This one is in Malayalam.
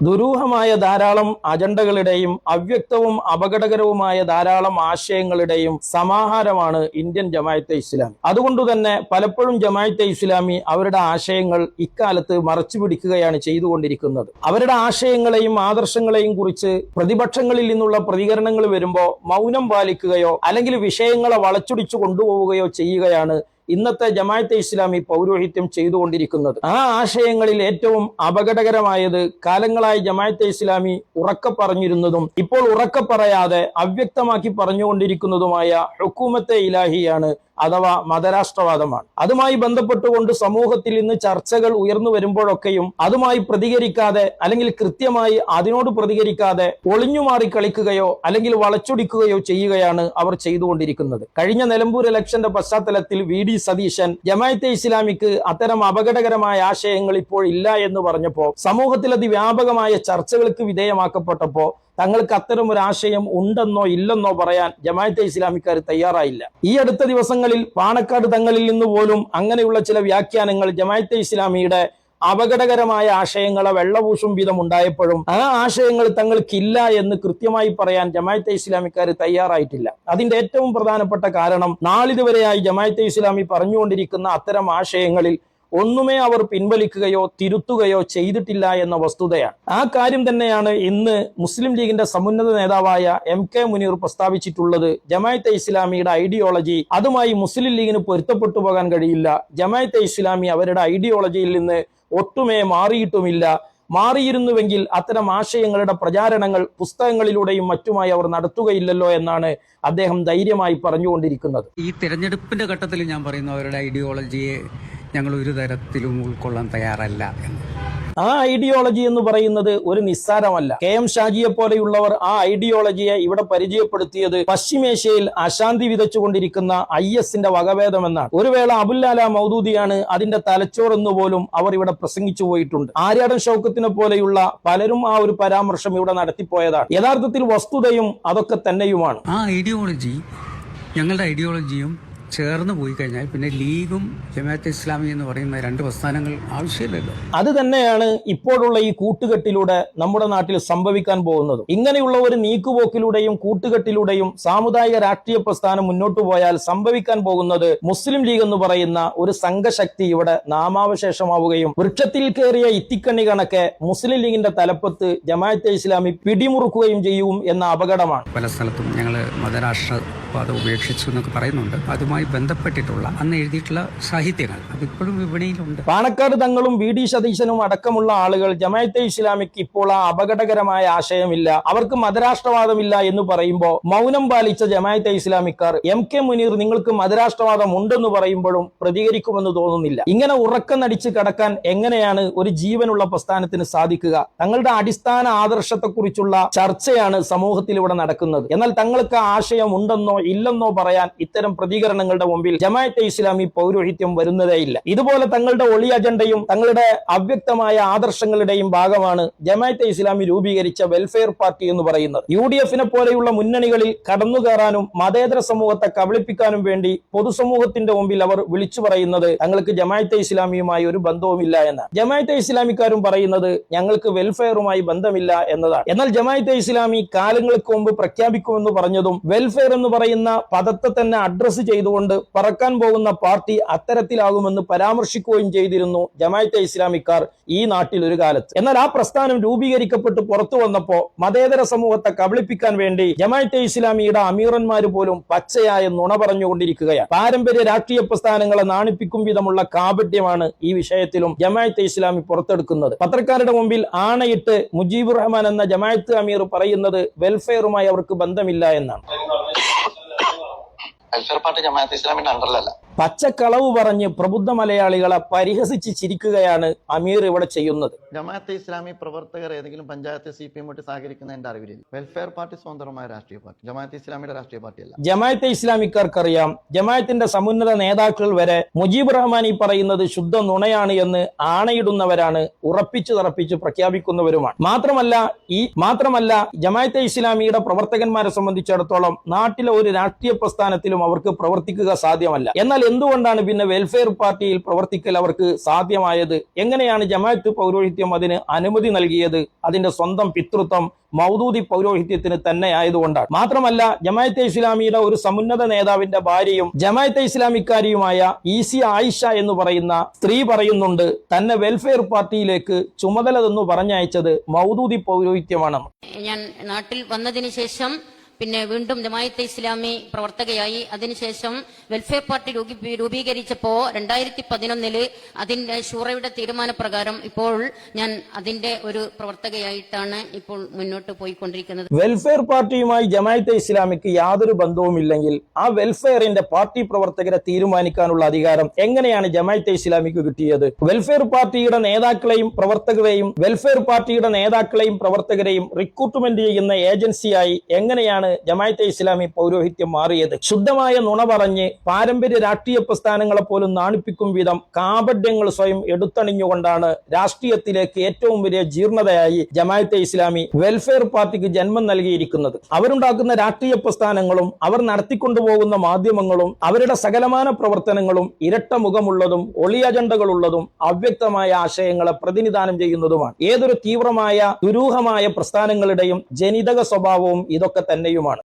ദുരൂഹമായ ധാരാളം അജണ്ടകളുടെയും അവ്യക്തവും അപകടകരവുമായ ധാരാളം ആശയങ്ങളുടെയും സമാഹാരമാണ് ഇന്ത്യൻ ജമായത്തെ ഇസ്ലാമി. അതുകൊണ്ട് തന്നെ പലപ്പോഴും ജമായത്തെ ഇസ്ലാമി അവരുടെ ആശയങ്ങൾ ഇക്കാലത്ത് മറച്ചു പിടിക്കുകയാണ് ചെയ്തുകൊണ്ടിരിക്കുന്നത്. അവരുടെ ആശയങ്ങളെയും ആദർശങ്ങളെയും കുറിച്ച് പ്രതിപക്ഷങ്ങളിൽ നിന്നുള്ള പ്രതികരണങ്ങൾ വരുമ്പോൾ മൗനം പാലിക്കുകയോ അല്ലെങ്കിൽ വിഷയങ്ങളെ വളച്ചൊടിച്ചു കൊണ്ടുപോവുകയോ ചെയ്യുകയാണ് ഇന്നത്തെ ജമായത്തെ ഇസ്ലാമി പൗരോഹിത്യം ചെയ്തുകൊണ്ടിരിക്കുന്നത്. ആ ആശയങ്ങളിൽ ഏറ്റവും അപകടകരമായത് കാലങ്ങളായി ജമായത്തെ ഇസ്ലാമി ഉറക്ക പറഞ്ഞിരുന്നതും ഇപ്പോൾ ഉറക്ക പറയാതെ അവ്യക്തമാക്കി പറഞ്ഞുകൊണ്ടിരിക്കുന്നതുമായ ഹുക്കൂമത്തെ ഇലാഹിയാണ് അഥവാ മതരാഷ്ട്രവാദമാണ്. അതുമായി ബന്ധപ്പെട്ടുകൊണ്ട് സമൂഹത്തിൽ ഇന്ന് ചർച്ചകൾ ഉയർന്നു വരുമ്പോഴൊക്കെയും അതുമായി പ്രതികരിക്കാതെ അല്ലെങ്കിൽ കൃത്യമായി അതിനോട് പ്രതികരിക്കാതെ ഒളിഞ്ഞുമാറി കളിക്കുകയോ അല്ലെങ്കിൽ വളച്ചൊടിക്കുകയോ ചെയ്യുകയാണ് അവർ ചെയ്തുകൊണ്ടിരിക്കുന്നത്. കഴിഞ്ഞ നിലമ്പൂർ ഇലക്ഷന്റെ പശ്ചാത്തലത്തിൽ വി ഡി സതീശൻ ജമായത്തെ ഇസ്ലാമിക്ക് അത്തരം അപകടകരമായ ആശയങ്ങൾ ഇപ്പോൾ ഇല്ല എന്ന് പറഞ്ഞപ്പോൾ സമൂഹത്തിൽ അതിവ്യാപകമായ ചർച്ചകൾക്ക് വിധേയമാക്കപ്പെട്ടപ്പോ തങ്ങൾക്ക് അത്തരം ഒരു ആശയം ഉണ്ടെന്നോ ഇല്ലെന്നോ പറയാൻ ജമായത്തെ ഇസ്ലാമിക്കാർ തയ്യാറായില്ല. ഈ അടുത്ത ദിവസങ്ങളിൽ പാണക്കാട് തങ്ങളിൽ നിന്ന് പോലും അങ്ങനെയുള്ള ചില വ്യാഖ്യാനങ്ങൾ ജമായത്തെ ഇസ്ലാമിയുടെ അപകടകരമായ ആശയങ്ങളെ വെള്ളപൂശും വിധം ഉണ്ടായപ്പോഴും ആ ആശയങ്ങൾ തങ്ങൾക്കില്ല എന്ന് കൃത്യമായി പറയാൻ ജമായത്തെ ഇസ്ലാമിക്കാർ തയ്യാറായിട്ടില്ല. അതിന്റെ ഏറ്റവും പ്രധാനപ്പെട്ട കാരണം നാളിതുവരെയായി ജമായത്തെ ഇസ്ലാമി പറഞ്ഞുകൊണ്ടിരിക്കുന്ന അത്തരം ആശയങ്ങളിൽ ഒന്നുമേ അവർ പിൻവലിക്കുകയോ തിരുത്തുകയോ ചെയ്തിട്ടില്ല എന്ന വസ്തുതയാണ്. ആ കാര്യം തന്നെയാണ് ഇന്ന് മുസ്ലിം ലീഗിന്റെ സമുന്നത നേതാവായ എം കെ മുനീർ പ്രസ്താവിച്ചിട്ടുള്ളത് ജമായത്തെ ഇസ്ലാമിയുടെ ഐഡിയോളജി. അതുമായി മുസ്ലിം ലീഗിന് പൊരുത്തപ്പെട്ടു പോകാൻ കഴിയില്ല. ജമായത്തെ ഇസ്ലാമി അവരുടെ ഐഡിയോളജിയിൽ നിന്ന് ഒട്ടുമേ മാറിയിട്ടുമില്ല. മാറിയിരുന്നുവെങ്കിൽ അത്തരം ആശയങ്ങളുടെ പ്രചാരണങ്ങൾ പുസ്തകങ്ങളിലൂടെയും മറ്റുമായി അവർ നടത്തുകയില്ലല്ലോ എന്നാണ് അദ്ദേഹം ധൈര്യമായി പറഞ്ഞുകൊണ്ടിരിക്കുന്നത്. ഈ തിരഞ്ഞെടുപ്പിന്റെ ഘട്ടത്തിൽ ഞാൻ പറയുന്നു അവരുടെ ഐഡിയോളജിയെ ഞങ്ങൾ ഒരു തരത്തിലും ഉൾക്കൊള്ളാൻ തയ്യാറല്ല എന്ന്. ആ ഐഡിയോളജി എന്ന് പറയുന്നത് ഒരു നിസ്സാരമല്ല. കെ എം ഷാജിയെ പോലെയുള്ളവർ ആ ഐഡിയോളജിയെ ഇവിടെ പരിചയപ്പെടുത്തിയത് പശ്ചിമേഷ്യയിൽ അശാന്തി വിതച്ചുകൊണ്ടിരിക്കുന്ന ഐ എസിന്റെ വകഭേദമെന്നാണ്. ഒരു വേള അബുല്ലാല മൗദൂദിയാണ് അതിന്റെ തലച്ചോറെന്ന് പോലും അവർ ഇവിടെ പ്രസംഗിച്ചു പോയിട്ടുണ്ട്. ആര്യാടൻ ഷൗക്കത്തിനെ പോലെയുള്ള പലരും ആ ഒരു പരാമർശം ഇവിടെ നടത്തിപ്പോയതാണ്. യഥാർത്ഥത്തിൽ വസ്തുതയും അതൊക്കെ തന്നെയുമാണ്. ആ ഐഡിയോളജി ഞങ്ങളുടെ ഐഡിയോളജിയും ചേർന്ന് പോയി കഴിഞ്ഞാൽ പിന്നെ ലീഗും ജമാഅത്ത് ഇസ്ലാമി എന്ന് പറയുന്ന രണ്ട് പ്രസ്ഥാനങ്ങൾ ആവശ്യമില്ലല്ലോ. അത് തന്നെയാണ് ഇപ്പോഴുള്ള ഈ കൂട്ടുകെട്ടിലൂടെ നമ്മുടെ നാട്ടിൽ സംഭവിക്കാൻ പോകുന്നത്. ഇങ്ങനെയുള്ള ഒരു നീക്കുപോക്കിലൂടെയും കൂട്ടുകെട്ടിലൂടെയും സാമുദായിക രാഷ്ട്രീയ പ്രസ്ഥാനം മുന്നോട്ട് പോയാൽ സംഭവിക്കാൻ പോകുന്നത് മുസ്ലിം ലീഗ് എന്ന് പറയുന്ന ഒരു സംഘശക്തി ഇവിടെ നാമാവശേഷമാവുകയും വൃക്ഷത്തിൽ കയറിയ ഇത്തിക്കണ്ണി കണക്കെ മുസ്ലിം ലീഗിന്റെ തലപ്പത്ത് ജമാഅത്തെ ഇസ്ലാമി പിടിമുറുക്കുകയും ചെയ്യും എന്ന അപകടമാണ്. പല സ്ഥലത്തും ഞങ്ങൾ മതരാഷ്ട്രവാദം ഉപേക്ഷിച്ചു എന്നൊക്കെ പറയുന്നുണ്ട്. അതുമായി ബന്ധപ്പെട്ടിട്ടുള്ള അന്ന് എഴുതിയിട്ടുള്ള സാഹിത്യങ്ങൾ. അതിപ്പോഴും വിപണിയിലുണ്ട്. പാണക്കാട് തങ്ങളും വി ഡി സതീശനും അടക്കമുള്ള ആളുകൾ ജമാഅത്തെ ഇസ്ലാമിക്ക് ഇപ്പോൾ ആ അപകടകരമായ ആശയമില്ല. അവർക്ക് മതരാഷ്ട്രവാദമില്ല എന്ന് പറയുമ്പോൾ മൗനം പാലിച്ച ജമാഅത്തെ ഇസ്ലാമിക്കാർ എം കെ മുനീർ നിങ്ങൾക്ക് മതരാഷ്ട്രവാദം ഉണ്ടെന്ന് പറയുമ്പോഴും പ്രതികരിക്കുമെന്ന് തോന്നുന്നില്ല. ഇങ്ങനെ ഉറക്കം നടിച്ച് കടക്കാൻ എങ്ങനെയാണ് ഒരു ജീവനുള്ള പ്രസ്ഥാനത്തിന് സാധിക്കുക? തങ്ങളുടെ അടിസ്ഥാന ആദർശത്തെക്കുറിച്ചുള്ള ചർച്ചയാണ് സമൂഹത്തിൽ ഇവിടെ നടക്കുന്നത്. എന്നാൽ തങ്ങൾക്ക് ആശയം ഉണ്ടെന്നോ ഇല്ലെന്നോ പറയാൻ ഇത്തരം പ്രതികരണങ്ങളുടെ മുമ്പിൽ ജമാഅത്തെ ഇസ്ലാമി പൗരോഹിത്യം വരുന്നതേയില്ല. ഇതുപോലെ തങ്ങളുടെ ഒളി അജണ്ടയും തങ്ങളുടെ അവ്യക്തമായ ആദർശങ്ങളുടെയും ഭാഗമാണ് ജമാഅത്തെ ഇസ്ലാമി രൂപീകരിച്ച വെൽഫെയർ പാർട്ടി എന്ന് പറയുന്നത്. യു ഡി എഫിനെ പോലെയുള്ള മുന്നണികളിൽ കടന്നു കയറാനും മതേതര സമൂഹത്തെ കബളിപ്പിക്കാനും വേണ്ടി പൊതുസമൂഹത്തിന്റെ മുമ്പിൽ അവർ വിളിച്ചു പറയുന്നത് തങ്ങൾക്ക് ജമാഅത്തെ ഇസ്ലാമിയുമായി ഒരു ബന്ധവുമില്ല എന്നാണ്. ജമാഅത്തെ ഇസ്ലാമിക്കാരും പറയുന്നത് ഞങ്ങൾക്ക് വെൽഫെയറുമായി ബന്ധമില്ല എന്നതാണ്. എന്നാൽ ജമാഅത്തെ ഇസ്ലാമി കാലങ്ങൾക്ക് മുമ്പ് പ്രഖ്യാപിക്കുമെന്ന് പറഞ്ഞതും വെൽഫെയർ എന്ന് പറയുന്ന പദത്തെ തന്നെ അഡ്രസ്സ് ചെയ്തുകൊണ്ട് പറക്കാൻ പോകുന്ന പാർട്ടി അത്തരത്തിലാകുമെന്ന് പരാമർശിക്കുകയും ചെയ്തിരുന്നു ജമായത്തെ ഇസ്ലാമിക്കാർ ഈ നാട്ടിൽ ഒരു കാലത്ത്. എന്നാൽ ആ പ്രസ്ഥാനം രൂപീകരിക്കപ്പെട്ട് പുറത്തു വന്നപ്പോ മതേതര സമൂഹത്തെ കബളിപ്പിക്കാൻ വേണ്ടി ജമായത്തെ ഇസ്ലാമിയുടെ അമീറന്മാര് പോലും പച്ചയായ നുണ പറഞ്ഞുകൊണ്ടിരിക്കുകയാണ്. പാരമ്പര്യ രാഷ്ട്രീയ പ്രസ്ഥാനങ്ങളെ നാണിപ്പിക്കും വിധമുള്ള കാപട്യമാണ് ഈ വിഷയത്തിലും ജമായത്തെ ഇസ്ലാമി പുറത്തെടുക്കുന്നത്. പത്രക്കാരുടെ മുമ്പിൽ ആണയിട്ട് മുജീബ് റഹ്മാൻ എന്ന ജമായത്ത് അമീർ പറയുന്നത് വെൽഫെയറുമായി അവർക്ക് ബന്ധമില്ല എന്നാണ്. വെൽഫെയർ പാർട്ടി ജമാഅത്ത് ഇസ്ലാമിന്റെ അണ്ടറിലല്ല. പച്ചക്കളവ് പറഞ്ഞ് പ്രബുദ്ധ മലയാളികളെ പരിഹസിച്ച് ചിരിക്കുകയാണ് അമീർ ഇവിടെ ചെയ്യുന്നത്. ജമാഅത്തെ ഇസ്ലാമി പ്രവർത്തകർ ഏതെങ്കിലും പഞ്ചായത്ത് സി പി എമ്മുമായിട്ട് സഹകരിക്കുന്ന എന്റെ അറിവില്ല വെൽഫെയർ പാർട്ടി സ്വതന്ത്രമായ രാഷ്ട്രീയ പാർട്ടി ജമാഅത്തെ ഇസ്ലാമിയുടെ രാഷ്ട്രീയ പാർട്ടിയല്ല. ജമാഅത്തെ ഇസ്ലാമിക്കാർക്കറിയാം ജമാഅത്തിന്റെ സമുന്നത നേതാക്കൾ വരെ മുജീബ് റഹ്മാൻ ഈ പറയുന്നത് ശുദ്ധ നുണയാണ് എന്ന് ആണയിടുന്നവരാണ് ഉറപ്പിച്ചു തറപ്പിച്ച് പ്രഖ്യാപിക്കുന്നവരുമാണ്. മാത്രമല്ല ഈ മാത്രമല്ല ജമാഅത്തെ ഇസ്ലാമിയുടെ പ്രവർത്തകന്മാരെ സംബന്ധിച്ചിടത്തോളം നാട്ടിലെ ഒരു രാഷ്ട്രീയ പ്രസ്ഥാനത്തിലും അവർക്ക് പ്രവർത്തിക്കുക സാധ്യമല്ല. എന്നാൽ എന്തുകൊണ്ടാണ് പിന്നെ വെൽഫെയർ പാർട്ടിയിൽ പ്രവർത്തിക്കൽ അവർക്ക് സാധ്യമായത്? എങ്ങനെയാണ് ജമാഅത്ത് പൗരോഹിത്യം അതിന് അനുമതി നൽകിയത്? അതിന്റെ സ്വന്തം പിതൃത്വം മൗദൂദി പൗരോഹിത്യത്തിന് തന്നെ ആയതുകൊണ്ടാണ്. മാത്രമല്ല ജമാഅത്തെ ഇസ്ലാമിയുടെ ഒരു സമുന്നത നേതാവിന്റെ ഭാര്യയും ജമാഅത്തെ ഇസ്ലാമിക്കാരിയുമായ ഈസി ആയിഷ എന്ന് പറയുന്ന സ്ത്രീ പറയുന്നുണ്ട് തന്നെ വെൽഫെയർ പാർട്ടിയിലേക്ക് ചുമതല തന്നു പറഞ്ഞയച്ചത് മൗദൂദി പൗരോഹിത്യമാണെന്ന്. ഞാൻ നാട്ടിൽ വന്നതിന് ശേഷം പിന്നെ വീണ്ടും ജമായത്തെ ഇസ്ലാമി പ്രവർത്തകയായി. അതിനുശേഷം വെൽഫെയർ പാർട്ടി രൂപീ- രൂപീകരിച്ചപ്പോ രണ്ടായിരത്തി പതിനൊന്നിൽ അതിന്റെ ഷൂറയുടെ തീരുമാനപ്രകാരം ഇപ്പോൾ ഞാൻ അതിന്റെ ഒരു പ്രവർത്തകയായിട്ടാണ് ഇപ്പോൾ മുന്നോട്ട് പോയിക്കൊണ്ടിരിക്കുന്നത്. വെൽഫെയർ പാർട്ടിയുമായി ജമാഅത്തെ ഇസ്ലാമിക്ക് യാതൊരു ബന്ധവുമില്ലെങ്കിൽ ആ വെൽഫെയറിന്റെ പാർട്ടി പ്രവർത്തകരെ തീരുമാനിക്കാനുള്ള അധികാരം എങ്ങനെയാണ് ജമാഅത്തെ ഇസ്ലാമിക്ക് കിട്ടിയത്? വെൽഫെയർ പാർട്ടിയുടെ നേതാക്കളെയും പ്രവർത്തകരെയും വെൽഫെയർ പാർട്ടിയുടെ നേതാക്കളെയും പ്രവർത്തകരെയും റിക്രൂട്ട്മെന്റ് ചെയ്യുന്ന ഏജൻസിയായി എങ്ങനെയാണ് ജമാഅത്തെ ഇസ്ലാമി പൗരോഹിത്യം മാറിയത്. ശുദ്ധമായ നുണ പറഞ്ഞ് പാരമ്പര്യ രാഷ്ട്രീയ പ്രസ്ഥാനങ്ങളെ പോലും നാണിപ്പിക്കും വിധം കാപഡ്യങ്ങൾ സ്വയം എടുത്തണിഞ്ഞുകൊണ്ടാണ് രാഷ്ട്രീയത്തിലേക്ക് ഏറ്റവും വലിയ ജീർണതയായി ജമായത്തെ ഇസ്ലാമി വെൽഫെയർ പാർട്ടിക്ക് ജന്മം നൽകിയിരിക്കുന്നത്. അവരുണ്ടാക്കുന്ന രാഷ്ട്രീയ പ്രസ്ഥാനങ്ങളും അവർ നടത്തിക്കൊണ്ടുപോകുന്ന മാധ്യമങ്ങളും അവരുടെ സകലമാന പ്രവർത്തനങ്ങളും ഇരട്ട മുഖമുള്ളതും ഒളി അജണ്ടകളുള്ളതും അവ്യക്തമായ ആശയങ്ങളെ പ്രതിനിധാനം ചെയ്യുന്നതുമാണ്. ഏതൊരു തീവ്രമായ ദുരൂഹമായ പ്രസ്ഥാനങ്ങളുടെയും ജനിതക സ്വഭാവവും ഇതൊക്കെ തന്നെയുമാണ്